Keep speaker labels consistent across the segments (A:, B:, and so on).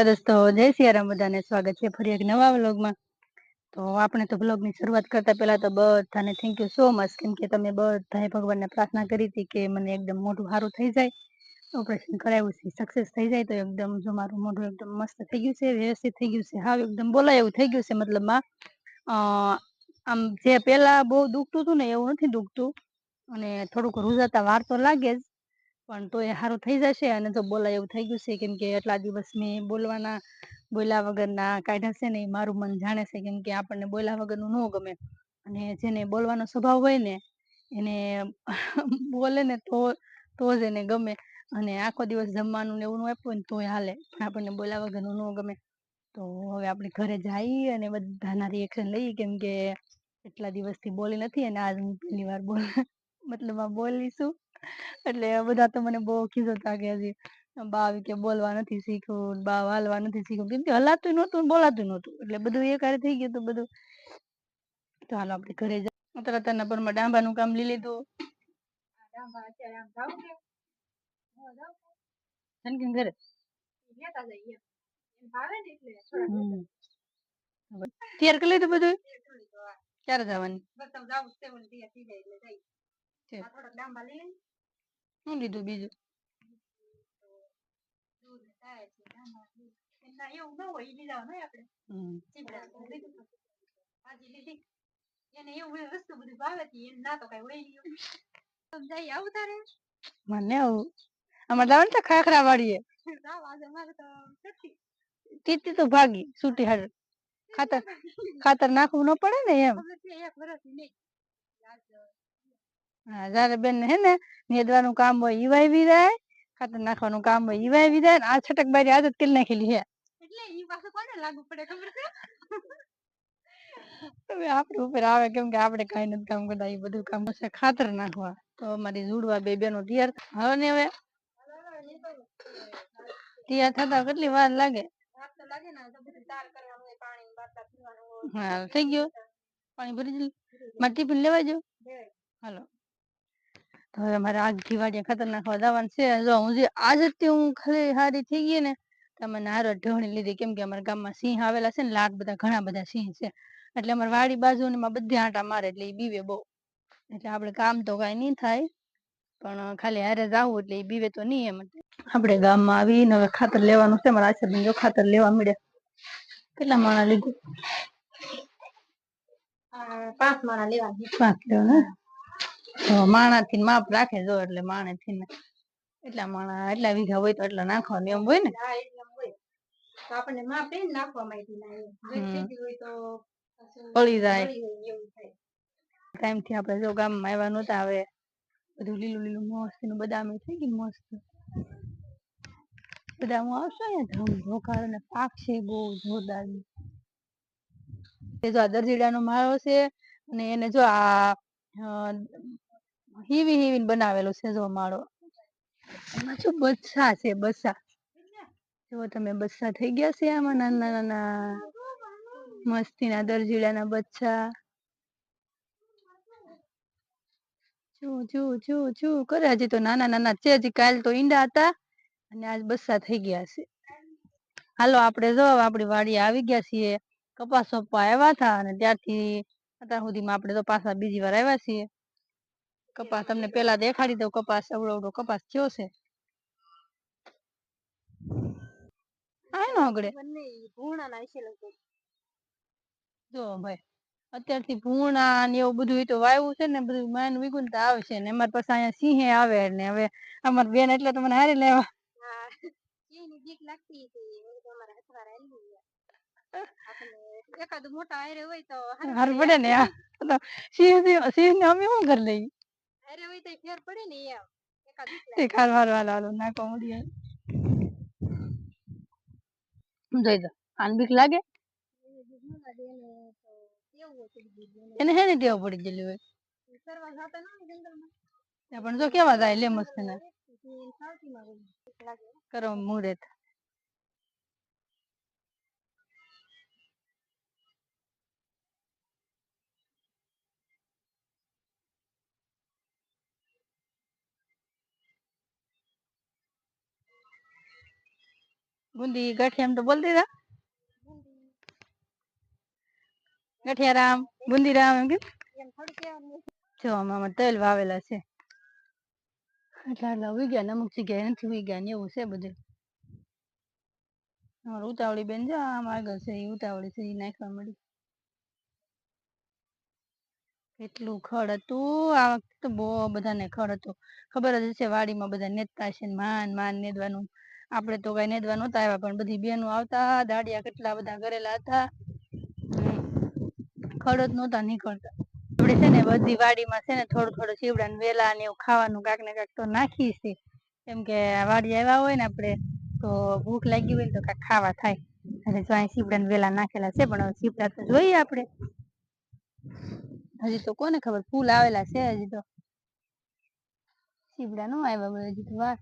A: જય સિયારામ બધાને સ્વાગત છે ફરી એક નવા વ્લોગમાં. તો આપણે તો વ્લોગની શરૂઆત કરતા પહેલા તો બધાને થેન્ક યુ સો મચ કેમ કે તમે બધાએ ભગવાનને પ્રાર્થના કરી હતી કે મને એકદમ મોઢું સારું થઈ જાય. ઓપરેશન કરાવ્યું છે સક્સેસ થઈ જાય તો એકદમ જો મારું મોઢું એકદમ મસ્ત થઈ ગયું છે, વ્યવસ્થિત થઈ ગયું છે હા એકદમ બોલાય એવું થઈ ગયું છે, મતલબમાં આમ જે પેલા બહુ દુખતું હતું ને એવું નથી દુખતું. અને થોડુંક રૂજાતા વાર તો લાગે જ. પણ તો એ સારું થઈ જશે અને તો બોલાય એવું થઈ ગયું છે, કેમ કે એટલા દિવસ મેં બોલવાના, બોલ્યા વગરના કાઢ્યા છે ને મારું મન જાણે છે, કેમ કે આપણને બોલ્યા વગરનું ન ગમે. અને જેને બોલવાનો સ્વભાવ હોય ને, એને બોલે ને તો તો જ એને ગમે. અને આખો દિવસ જમવાનું ને એવું આપ્યું ને તોય હાલે, પણ આપણને બોલ્યા વગરનું ન ગમે. તો હવે આપણે ઘરે જઈ અને બધાના રિએક્શન લઈએ, કેમ કે એટલા દિવસથી બોલી નથી અને આજ હું પહેલી વાર બોલ, મતલબ આ બોલીશું. એટલે બધા તો મને બહુ ખીજો કે હજી બા કે બોલવા નથી શીખવું બા હાલવા નથી શીખવું. કેમ કે હલાતું નહોતું બોલાતું નહોતું. એટલે બધું એક હારે થઈ ગયું તો બધું. તો હાલો આપણે ઘરે જાય તરત અત્યારના પર ડાંબાનું કામ લઈ લીધું. ઘરે. તૈયાર કરી લીધું બધું? ક્યારે જવાની? શું લીધું બીજું મને આવું અમારે જવાનું છે ખાખરા વાળીએ તીતી તો ભાગી છૂટી હાડ ખાતર ખાતર નાખવું ન પડે ને એમ હા જયારે બેન હે ને નેદવાનું કામ હોય ઈ વાવી જાય ખાતર નાખવાનું કામ હોય ઈ વાવી જાય આ છટક બારી આદત કરી નાખેલી હે. એટલે ઈ પાછું કોને લાગુ પડે ખબર છે? હવે આપણી ઉપર આવે કેમ કે આપણે કઈ નથી કામ કરતા એ બધું કામ છે ખાતર નાખવા. તો અમારી જોડવા બે બેનો તૈયાર હવે ને હવે તૈયાર થતા કેટલી વાર લાગે? હા થઈ ગયો. પાણી ભરી દીધું. મારે ટિફિન લેવા જો હાલો. તો હવે મારે આગથી વાડીએ ખાતર નાખવા જવાનું છે. જો હું જે આજ જ હું ખાલી હારી થઈ ગઈ ને તમે નારો ઢોણી લીધી. કેમ કે અમારા ગામમાં સિંહ આવેલા છે ને લાટ બધા ઘણા બધા સિંહ છે. એટલે અમારી વાડી બાજુ ને બધી આંટા મારે એટલે એ બીવે બહુ. એટલે આપણે કામ તો કઈ નહીં થાય પણ ખાલી હારે જાવું એટલે એ બીવે તો નહીં એમ. આપણે ગામમાં આવીને હવે ખાતર લેવાનું છે. મારા આશા જો ખાતર લેવા મળે. કેટલા માણા લીધું? પાંચ માણા લેવા પાંચ લેવા માણા થી માપ રાખે જો એટલે માણે થી એટલા માણા એટલા વીઘા હોય તો એટલા નાખવાનું એમ હોય ને? આપણને માપ ને નાખવા માંડી હોય તો પડી જાય. ટાઈમથી આપણે જો ગામમાં આવ્યા નતા હવે બધું લીલું લીલું મસ્તનું બદામ થઈ ગયું મસ્ત. બદામ આવશે અહીંયા ધમ ધોકાર અને પાક છે બહુ જોરદાર. જો આ દરજીડા નો માળો છે અને એને જો આ હીવી હીવી બનાવેલો છે જો માળો. એમાં શું બચ્છા છે, બચ્છા. જો તમે, બચ્છા થઈ ગયા છે આમાં નાના નાના મસ્તીના દરજીડાના ચૂ ચૂ ચૂ કરે. હજી તો નાના નાના છે, હજી કાલ તો ઈંડા હતા અને આજ બસ્સા થઈ ગયા છે. હાલો, આપણે જો આપણી વાડી આવી ગયા છીએ, કપાસ સોંપવા આવ્યા હતા અને ત્યારથી અત્યાર સુધીમાં આપણે તો પાછા બીજી વાર આવ્યા છીએ. કપાસ તમને પેલા દેખાડી દઉં કપાસ અવડો અવડો કપાસ થયો છે. જો ભાઈ અત્યારથી ભૂણા ને એવું બધું તો વાવ્યું છે ને બધું માન વીગુન તો આવશે ને અમારે પાસે અહીંયા સિંહે આવે ને હવે અમારી બેન એટલે તો મને હારી લેવા. એકાદ મોટા હારે હોય તો હારું પડે ને સિંહ સિંહ ને અમે શું કરી લઈ હારે હોય તો ફેર પડે ને એમ એક હાલ હાલ હાલ હાલ નાખો મળી જોઈ દો આન બીક લાગે એને હે ને ટેવ પડી ગયેલી હોય પણ જો કેવા જાય લે મસ્ત ને કરો મુહૂર્ત બુંદી ગઠિયામ તો બોલ દીધા? ગઠિયારામ બુંદીરામ એમ કેમ? જો, આમાં તલ વાવેલા છે. એટલા એટલા ઉઈ ઉતાવળી બેન જો, આમ આગળ છે ઉતાવળી છે નાખવા મળી. એટલું ખડ હતું, આ વખતે તો બહુ બધાને ખડ હતું. ખબર જ છે વાડીમાં બધા નેતતા છે માન માન નેદવાનું. આપણે તો કઈ નેદવા નહોતા આવ્યા, પણ બધી બેનો આવતા દાડિયા કેટલા બધા કરેલા હતા. ખડત નતા નીકળતા. આપણે છે ને બધી વાડીમાં છે ને થોડું થોડું ચીવડા વેલા ને એવું ખાવાનું કાંક ને કાંક તો નાખીએ છીએ. કેમ કે વાડી આવ્યા હોય ને આપણે, તો ભૂખ લાગી હોય ને તો કાંઈક ખાવા થાય. અને જો અહીં ચીવડા વેલા નાખેલા છે, પણ ચીવડા તો જોઈએ આપણે. હજી તો કોને ખબર, ફૂલ આવેલા છે હજી તો. ચીવડા નો આવ્યા હજી તો વાર.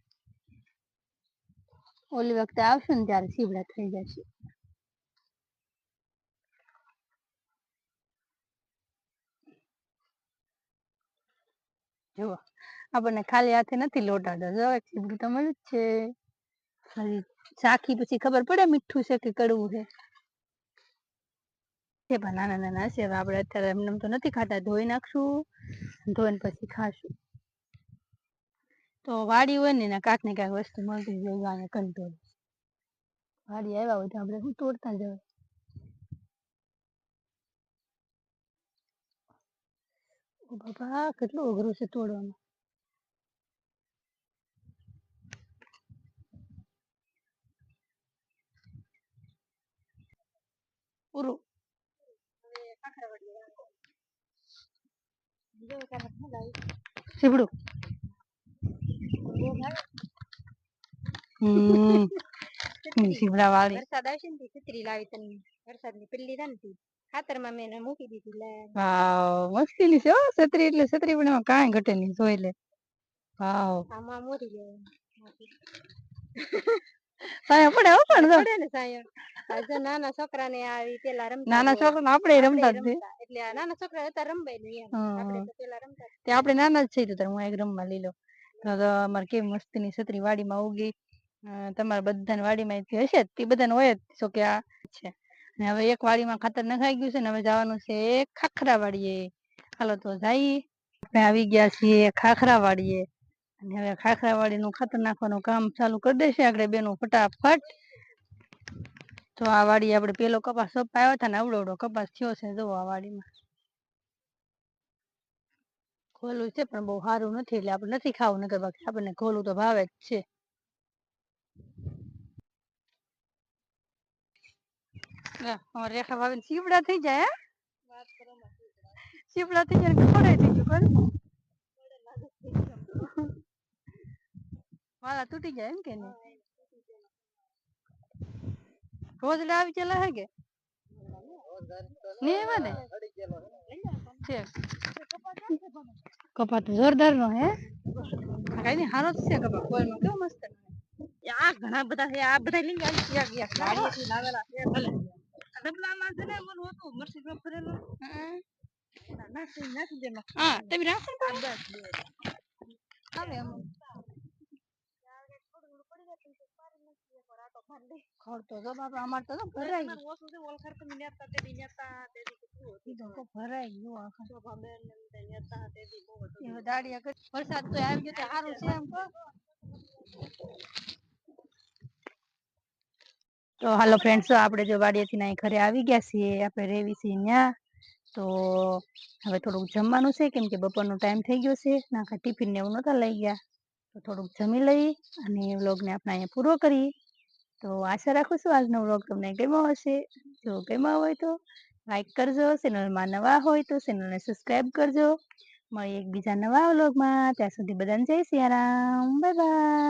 A: ઓલી વખતે આવશું ને ત્યારે સીવડા થઈ જશે. જુઓ, આપણને ખાલી હાથે નથી લોટાડો જો, એક સીવડું તો મળ્યું જ છે. હજી ચાખી પછી ખબર પડે મીઠું છે કે કડવું છે? છે પણ નાના નાના છે આપણે અત્યારે એમને એમ તો નથી ખાતા. ધોઈ નાખશું, ધોઈને પછી ખાશું. તો વાડી હોય ને એના કાંક ને કાંઈક વસ્તુ મળતી જ હોય અહીંયા કંટ્રોલ વાડી આવ્યા હોય તો આપણે શું તોડતા જવાય? ઓ બાપા કેટલું અઘરું છે તોડવાનું. પૂરું સીવડું હમ સીવડા વાળી
B: વરસાદ આવશે ને છત્રી લાવી તને વરસાદની પેલી લીધા ને ખાતરમાં મેં મૂકી દીધી લે
A: છે હો છત્રી એટલે છત્રી પણ એમાં કાંઈ ઘટે નહીં જોઈ લે વાવ
B: આમાં મોરી લે
A: સાયા પડે હો પણ
B: પડે ને સાયણ જો નાના છોકરા ને આવી પેલા રમતા
A: નાના છોકરા આપણે
B: આપડે
A: રમતા જ
B: એટલે આ નાના છોકરા અત્યારે રમવાય નહીં આપણે તો પેલા રમતા
A: તે આપણે નાના જ છે તો હું એક રમવા લીલો તો અમારે કેવી મસ્તીની છત્રી વાડીમાં ઉગી. તમારા બધાને વાડીમાં હશે તે બધાને હોય જ. તો કે આ છે. અને હવે એક વાડીમાં ખાતર નખાઈ ગયું છે ને હવે જવાનું છે ખાખરા વાડીએ. હાલો તો જઈએ. આપણે આવી ગયા છીએ ખાખરા વાડીએ. અને હવે ખાખરા વાડીનું ખાતર નાખવાનું કામ ચાલુ કરી દેશે આપણે બેનો ફટાફટ. તો આ વાડી આપણે પેલો કપાસ સોંપાયો હતા ને અવડો અવડો કપાસ થયો છે જો આ વાડીમાં. ખોલું છે પણ બહુ સારું નથી એટલે આપણે નથી ખાવું નકર બાકી આપણને ખોલું તો ભાવે જ છે રેખા ભાભીને સીવડા થઈ જાય હે થઈ જાય ને ખોડાઈ થઈ ગયું કોણ વાલા તૂટી જાય એમ કે નહીં રોજડા આવી ચલા હે કે નહીં એવા ને છે કપા તો જોરદાર નો હે. કઈ નહીં હારો છે કપા કોઈમાં કેવો મસ્ત
B: આ ઘણા બધા છે આ બધા લઈ આવી ગયા ગયા. વાડીએથી લાવેલા છે ભલે. ડબલામાં છે ને ઓલું હતું મરસી નો
A: હમ.
B: નાખી નાખી દે
A: હા તમે રાખો ને.
B: આવે એમ.
A: ખડ તો જો બાપા અમાર તો ભરાઈ
B: ઓછું ઓલખર તો મિન્યાતા નેતા તે દી નેતા તે દી કેટલું હતું
A: ઈ તો ગયું આખા.
B: તે તે
A: વરસાદ તો આવી ગયો સારું છે એમ કહો. તો હાલો ફ્રેન્ડ્સ આપણે જો વાડીએથી અહીં ઘરે આવી ગયા છીએ. આપણે રેવી છીએ ત્યાં તો હવે થોડુંક જમવાનું છે કેમ કે બપોરનો ટાઈમ થઈ ગયો છે. નાખા ટિફિન ને એવું નહોતા લઈ ગયા. તો થોડુંક જમી લઈ અને વ્લોગને આપણે અહીંયા પૂરો કરી. તો આશા રાખું છું આજનો વ્લોગ તમને ગમ્યો હશે. જો ગમ્યો હોય તો લાઈક કરજો ચેનલમાં નવા હોય તો ચેનલને સબસ્ક્રાઈબ કરજો. મળીએ એકબીજા નવા વ્લોગમાં ત્યાં સુધી બધાને જય સિયારામ. Bye bye